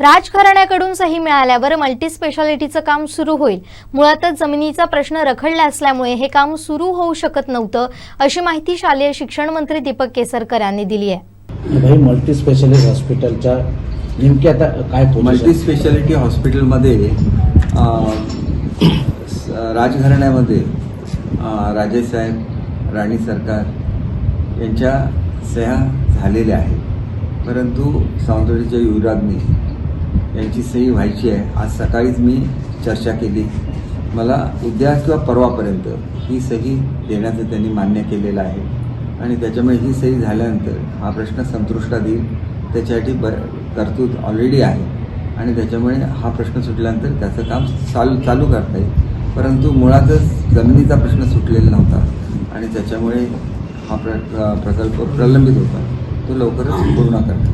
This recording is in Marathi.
राजघराण्याकडून सही मिळाल्यावर मल्टी स्पेशालिटीचं काम सुरू होईल. मुळातच जमिनीचा प्रश्न रखडला असल्यामुळे हे काम सुरू होऊ शकत नव्हतं अशी माहिती शालेय शिक्षण मंत्री दीपक केसरकर यांनी दिली आहे. भाई मल्टी स्पेशालिस्ट हॉस्पिटलच्या नेमकी आता काय मल्टी स्पेशालिटी हॉस्पिटलमध्ये राजघराण्यामध्ये राजेसाहेब राणी सरकार यांच्या सह्या झालेल्या आहेत. परंतु सावंतवाडीच्या युवराजनी यांची सही व्हायची आहे. आज सकाळीच मी चर्चा केली. मला उद्या किंवा परवापर्यंत ही सही देण्याचं त्यांनी मान्य केलेलं आहे. आणि त्याच्यामुळे ही सही झाल्यानंतर हा प्रश्न संतुष्टात येईल. त्याच्यासाठी ब तरतूद ऑलरेडी आहे. आणि त्याच्यामुळे हा प्रश्न सुटल्यानंतर त्याचं काम चालू चालू करता येईल. परंतु मुळातच जमिनीचा प्रश्न सुटलेला नव्हता. आणि त्याच्यामुळे हा प्र प्रकल्प प्रलंबित होता. तो लवकरच पूर्ण करणार